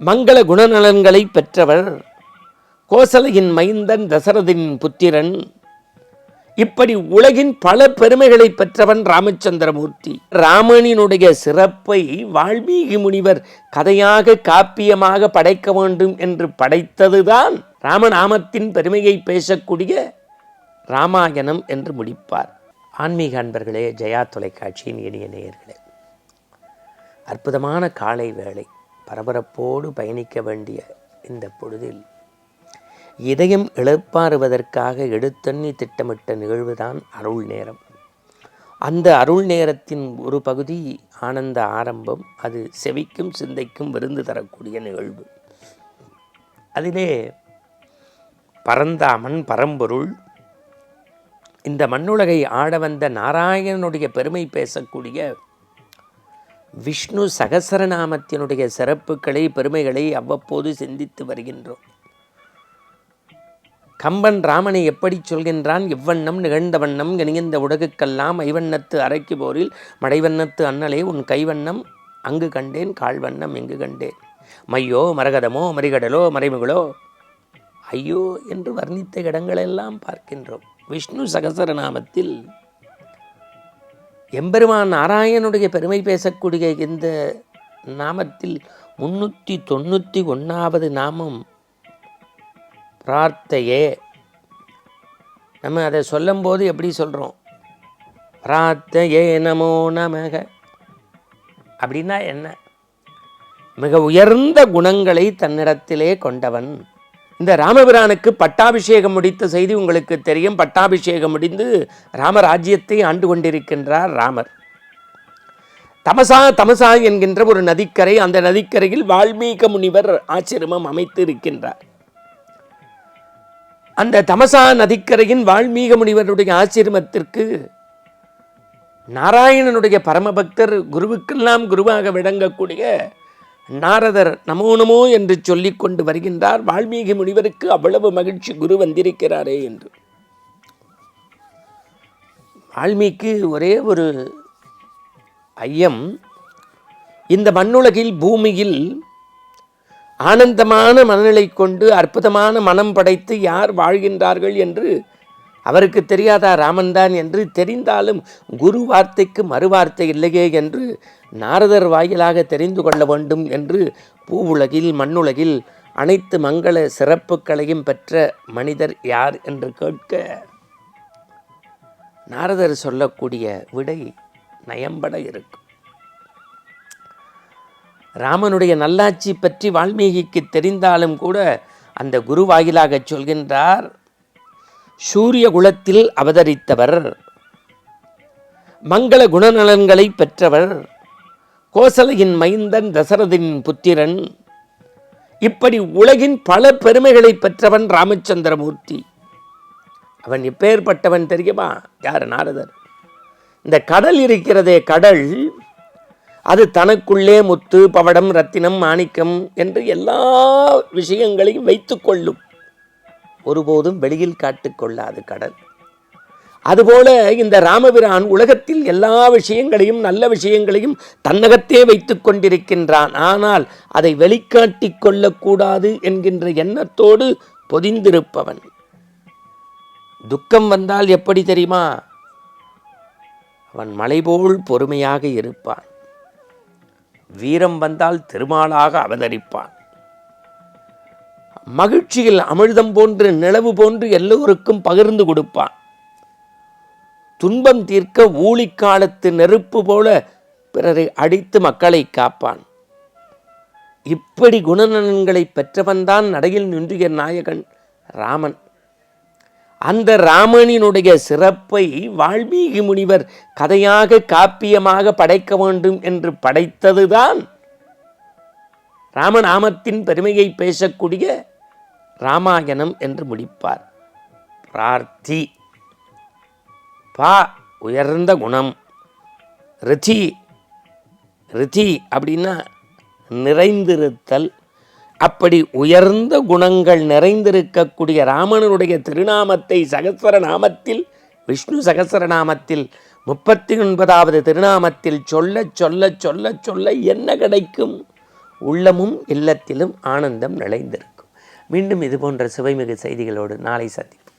மங்கள குணநலன்களை பெற்றவர் கோசலையின் மைந்தன் தசரதின் புத்திரன் இப்படி உலகின் பல பெருமைகளை பெற்றவன் ராமச்சந்திரமூர்த்தி. ராமனினுடைய சிறப்பை வால்மீகி முனிவர் கதையாக காப்பியமாக படைக்க வேண்டும் என்று படைத்ததுதான் ராமநாமத்தின் பெருமையை பேசக்கூடிய ராமாயணம் என்று முடிப்பார். ஆன்மீக அன்பர்களே ஜெயா தொலைக்காட்சியின் இனிய நேயர்களே அற்புதமான காலை வேளை. பரபரப்போடு பயணிக்க வேண்டிய இந்த பொழுதில் இதயம் இழப்பாறுவதற்காக எடுத்தண்ணி திட்டமிட்ட நிகழ்வுதான் அருள் நேரம். அந்த அருள் நேரத்தின் ஒரு பகுதி ஆனந்த ஆரம்பம் அது செவிக்கும் சிந்தைக்கும் விருந்து தரக்கூடிய நிகழ்வு. அதிலே பரந்தாமன் பரம்பொருள் இந்த மண்ணுலகை ஆட வந்த நாராயணனுடைய பெருமை பேசக்கூடிய விஷ்ணு சகசரநாமத்தினுடைய சிறப்புகளை பெருமைகளை அவ்வப்போது சிந்தித்து வருகின்றோம். கம்பன் ராமனை எப்படி சொல்கின்றான்? இவ்வண்ணம் நிகழ்ந்த வண்ணம் இணைந்த உடகுக்கெல்லாம் ஐவண்ணத்து அரைக்கு போரில் மடைவண்ணத்து அண்ணலே உன் கைவண்ணம் அங்கு கண்டேன் கால்வண்ணம் எங்கு கண்டேன். மையோ மரகதமோ மறிகடலோ மறைமுகளோ ஐயோ என்று வர்ணித்த இடங்களெல்லாம் பார்க்கின்றோம். விஷ்ணு சகசரநாமத்தில் எம்பெருமான் நாராயணனுடைய பெருமை பேசக்கூடிய இந்த நாமத்தில் முன்னூற்றி தொண்ணூற்றி ஒன்றாவது நாமம் பிரார்த்தையே. நம்ம அதை சொல்லும்போது எப்படி சொல்கிறோம் பிரார்த்தையே நமோ நமக. அப்படின்னா என்ன? மிக உயர்ந்த குணங்களை தன்னிடத்திலே கொண்டவன். இந்த ராமபிரானுக்கு பட்டாபிஷேகம் முடித்த செய்தி உங்களுக்கு தெரியும். பட்டாபிஷேகம் முடிந்து ராமராஜ்யத்தை ஆண்டு கொண்டிருக்கின்றார் ராமர். தமசா தமசா என்கின்ற ஒரு நதிக்கரை அந்த நதிக்கரையில் வால்மீக முனிவர் ஆசிரமம் அமைத்து இருக்கின்றார் அந்த தமசா நதிக்கரையின் வால்மீக முனிவருடைய ஆசிரமத்திற்கு நாராயணனுடைய பரமபக்தர் குருவுக்கெல்லாம் குருவாக விளங்கக்கூடிய நாரதர் நமோ நமோ என்று சொல்லிக் கொண்டு வருகின்றார். வால்மீகி முனிவருக்கு அவ்வளவு மகிழ்ச்சி குரு வந்திருக்கிறாரே என்று. வால்மீகி ஒரே ஒரு ஐயம் இந்த மண்ணுலகில் பூமியில் ஆனந்தமான மனநிலை கொண்டு அற்புதமான மனம் படைத்து யார் வாழ்கின்றார்கள் என்று அவருக்கு தெரியாதா ராமன்தான் என்று தெரிந்தாலும் குரு வார்த்தைக்கு மறுவார்த்தை இல்லையே என்று நாரதர் வாயிலாக தெரிந்து கொள்ள வேண்டும் என்று பூவுலகில் மண்ணுலகில் அனைத்து மங்கள சிறப்புகளையும் பெற்ற மனிதர் யார் என்று கேட்க. நாரதர் சொல்லக்கூடிய விடை நயம்பட இருக்கும். ராமனுடைய நல்லாட்சி பற்றி வால்மீகிக்கு தெரிந்தாலும் கூட அந்த குரு வாயிலாக சொல்கின்றார் சூரிய குலத்தில் அவதரித்தவர். மங்கள குணநலன்களை பெற்றவர். கோசலையின் மைந்தன் தசரதின் புத்திரன். இப்படி உலகின் பல பெருமைகளை பெற்றவன் ராமச்சந்திரமூர்த்தி. அவன் எப்பேற்பட்டவன் தெரியுமா? யார்? நாரதர். இந்த கடல் இருக்கிறதே கடல். அது தனக்குள்ளே முத்து பவடம் ரத்தினம் மாணிக்கம் என்று எல்லா விஷயங்களையும் வைத்துக்கொள்ளும் ஒருபோதும் வெளியில் காட்டிக்கொள்ளாது கடல். அதுபோல இந்த ராமபிரான் உலகத்தில் எல்லா விஷயங்களையும் நல்ல விஷயங்களையும் தன்னகத்தே வைத்துக் கொண்டிருக்கின்றான். ஆனால் அதை வெளிக்காட்டிக் கொள்ளக்கூடாது என்கின்ற எண்ணத்தோடு பொதிந்திருப்பவன். துக்கம் வந்தால் எப்படி தெரியுமா? அவன் மலைபோல் பொறுமையாக இருப்பான். வீரம் வந்தால் திருமாலாக அவதரிப்பான். மகிழ்ச்சியில் அமிழ்தம் போன்று நிலவு போன்று எல்லோருக்கும் பகிர்ந்து கொடுப்பான். துன்பம் தீர்க்க ஊழிக்காலத்து நெருப்பு போல பிறரை அடித்து மக்களை காப்பான். இப்படி குணநலன்களை பெற்றவன்தான் நடையில் நின்றிய நாயகன் ராமன். அந்த ராமனினுடைய சிறப்பை வால்மீகி முனிவர் கதையாக காப்பியமாக படைக்க வேண்டும் என்று படைத்ததுதான் ராமநாமத்தின் பெருமையை பேசக்கூடிய ராமாயணம் என்று முடிப்பார். பிரார்த்தி. பா உயர்ந்த குணம். ரிதி. ரிதி அப்படின்னா நிறைந்திருத்தல். அப்படி உயர்ந்த குணங்கள் நிறைந்திருக்கக்கூடிய ராமனுடைய திருநாமத்தை சகஸ்வர நாமத்தில் விஷ்ணு சகஸ்வர நாமத்தில் முப்பத்தி ஒன்பதாவது திருநாமத்தில் சொல்ல சொல்ல சொல்ல சொல்ல என்ன கிடைக்கும்? உள்ளமும் இல்லத்திலும் ஆனந்தம் நிறைந்திருக்கும் மீண்டும் இது போன்ற சுவைமிகு செய்திகளோடு நாளை சந்திப்போம்.